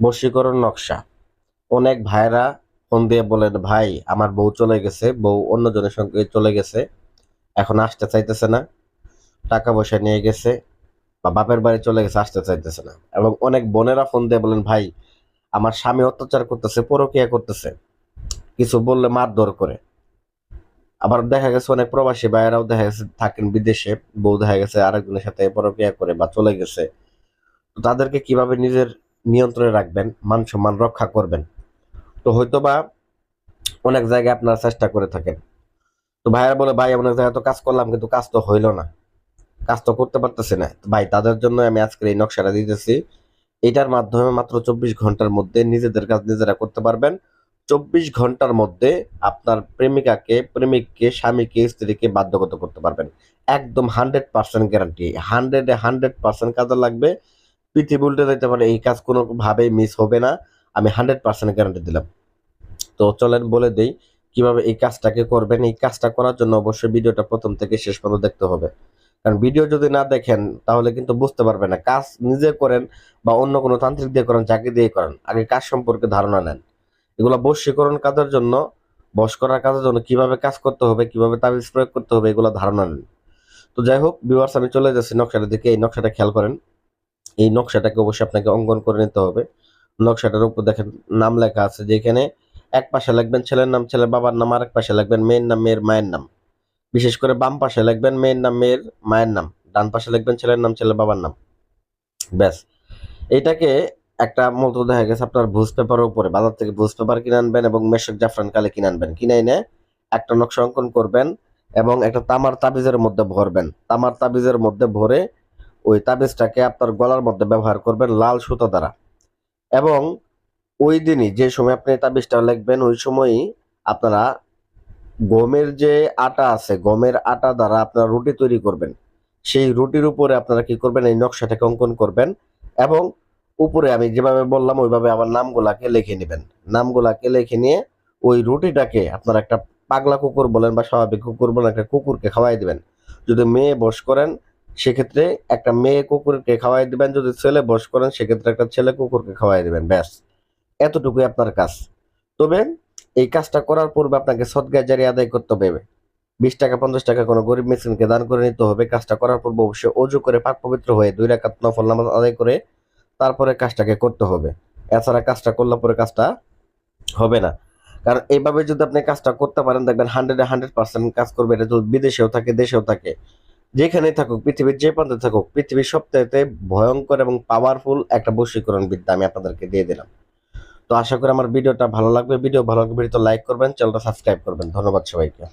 বশীকরণ নকশা। অনেক ভাইরা ফোন দিয়ে বলেন, ভাই, আমার বউ চলে গেছে, বউ অন্যজনের সঙ্গে চলে গেছে, এখন আসতে চাইতেছে না, টাকা পয়সা নিয়ে গেছে বা বাপের বাড়ি চলে গেছে, আসতে চাইতেছে না। এবং অনেক বোনেরা ফোন দিয়ে বলেন, ভাই, আমার স্বামী অত্যাচার করতেছে, পরকিয়া করতেছে, কিছু বললে মারধর করে। আবার দেখা গেছে অনেক প্রবাসী ভাইয়েরাও দেখা গেছে, থাকেন বিদেশে, বউ দেখা গেছে আরেকজনের সাথে পরকিয়া করে বা চলে গেছে। তাদেরকে কীভাবে নিজের নিয়ন্ত্রণে রাখবেন, মান সম্মান রক্ষা করবেন। তো হয়তো বা অনেক জায়গায় আপনারা চেষ্টা করে থাকেন। তো ভাইয়ারা বলে, ভাই, অনেক জায়গায় তো কাজ করলাম, কিন্তু কাজ তো হইল না। কাজ তো করতে পারতেছি না। ভাই, তাদের জন্য আমি আজকের এই নকশাটা দিতেছি। এটার মাধ্যমে মাত্র চব্বিশ ঘণ্টার মধ্যে নিজেদের কাজ নিজেরা করতে পারবেন। চব্বিশ ঘণ্টার মধ্যে আপনার প্রেমিকাকে, প্রেমিককে, স্বামীকে, স্ত্রীকে বাধ্যগত করতে পারবেন। একদম হান্ড্রেড পার্সেন্ট গ্যারান্টি। হান্ড্রেডে হান্ড্রেড পার্সেন্ট কাজে লাগবে। পৃথিবী উল্টে যেতে পারে এই কাজ কোনোভাবেই মিস হবে না। আমি হান্ড্রেড পার্সেন্ট গ্যারান্টি দিলাম। তো চলেন বলে দেই, কীভাবে এই কাজটাকে করবেন? এই কাজটা করার জন্য অবশ্যই ভিডিওটা প্রথম থেকে শেষ পর্যন্ত দেখতে হবে। কারণ ভিডিও যদি না দেখেন, তাহলে কিন্তু বুঝতে পারবেন না। কাজ নিজে করেন বা অন্য কোনো তান্ত্রিক দিয়ে করেন, যাকে দিয়ে করেন, আগে কাজ সম্পর্কে ধারণা নেন। এগুলো বশীকরণ কাজের জন্য, বশ করার কাজের জন্য কীভাবে কাজ করতে হবে, কীভাবে তাবিজ প্রয়োগ করতে হবে, এগুলো ধারণা নেন। তো যাই হোক ভিউয়ার্স আমি চলে যাচ্ছি নকশাটা দিকে। এই নকশাটা খেয়াল করেন। এই নকশাটাকে অবশ্যই আপনাকে অঙ্কন করে নিতে হবে। নকশাটার উপর দেখেন নাম লেখা আছে যেখানে এক পাশে লিখবেন ছেলের নাম, ছেলের বাবার নাম আর এক পাশে লিখবেন মেয়ের নাম, মেয়ের মায়ের নাম। বিশেষ করে বাম পাশে লিখবেন মেয়ের নাম, মেয়ের মায়ের নাম, ডান পাশে লিখবেন ছেলের নাম, ছেলের বাবার নাম। ব্যাস। এটাকে একটা মতো দেখা গেছে আপনার ভুজ পেপারের উপরে, বাজার থেকে ভুজ পেপার কিনে আনবেন এবং মেশক জাফরান কালে কিনে আনবেন। কিনে এনে একটা নকশা অঙ্কন করবেন এবং একটা তামার তাবিজের মধ্যে ভরবেন। তামার তাবিজের মধ্যে ভরে ওই তাবিজটাকে আপনার গলার মধ্যে ব্যবহার করবেন লাল সুতো দ্বারা। এবং ওই দিনই যে সময় আপনি তাবিজটা লিখবেন, ওই সময়ই আপনারা গমের যে আটা আছে, গমের আটা দ্বারা আপনারা রুটি তৈরি করবেন। সেই রুটির উপরে আপনারা কি করবেন, এই নকশাটাকে অঙ্কন করবেন এবং উপরে আমি যেভাবে বললাম, ওইভাবে আবার নামগুলাকে লিখে নেবেন। নামগুলাকে লিখে নিয়ে ওই রুটিটাকে আপনারা একটা পাগলা কুকুর বলেন বা স্বাভাবিক কুকুর বলেন, একটা কুকুরকে খাওয়াই দেবেন। যদি মেয়ে বস করেন সেক্ষেত্রে একটা মেয়ে কুকুরকে খাওয়াই দিবেন, যদি ছেলে বস করেন, সেক্ষেত্রে একটা ছেলে কুকুরকে খাওয়াই দিবেন, ব্যাস। এতটুকুই আপনার কাজ। তবে এই কাজটা করার পূর্বে আপনাকে সদগায় জারি আদায় করতে হবে। বিশ টাকা, পঞ্চাশ টাকা কোনো গরিব মিসকিনকে দান করে নিতে হবে। কাজটা করার পূর্বে অবশ্যই অজু করে পাক পবিত্র হয়ে দুই রাকাত নফল নামাজ আদায় করে তারপরে কাজটাকে করতে হবে। এছাড়া কাজটা করলে পরে কাজটা হবে না। কারণ এইভাবে যদি আপনি কাজটা করতে পারেন, দেখবেন হান্ড্রেডে হান্ড্রেড পার্সেন্ট কাজ করবে। এটা যদি বিদেশেও থাকে, দেশেও থাকে যেখানেই থাকুক, পৃথিবীর যে প্রান্তে থাকুক, পৃথিবীর সপ্তাহে ভয়ঙ্কর এবং পাওয়ারফুল একটা বশীকরণ বিদ্যা আমি আপনাদেরকে দিয়ে দিলাম। তো আশা করি আমার ভিডিওটা ভালো লাগবে। ভিডিও ভালো লাগবে ভিডিও লাইক করবেন চ্যানেলটা সাবস্ক্রাইব করবেন। ধন্যবাদ সবাইকে।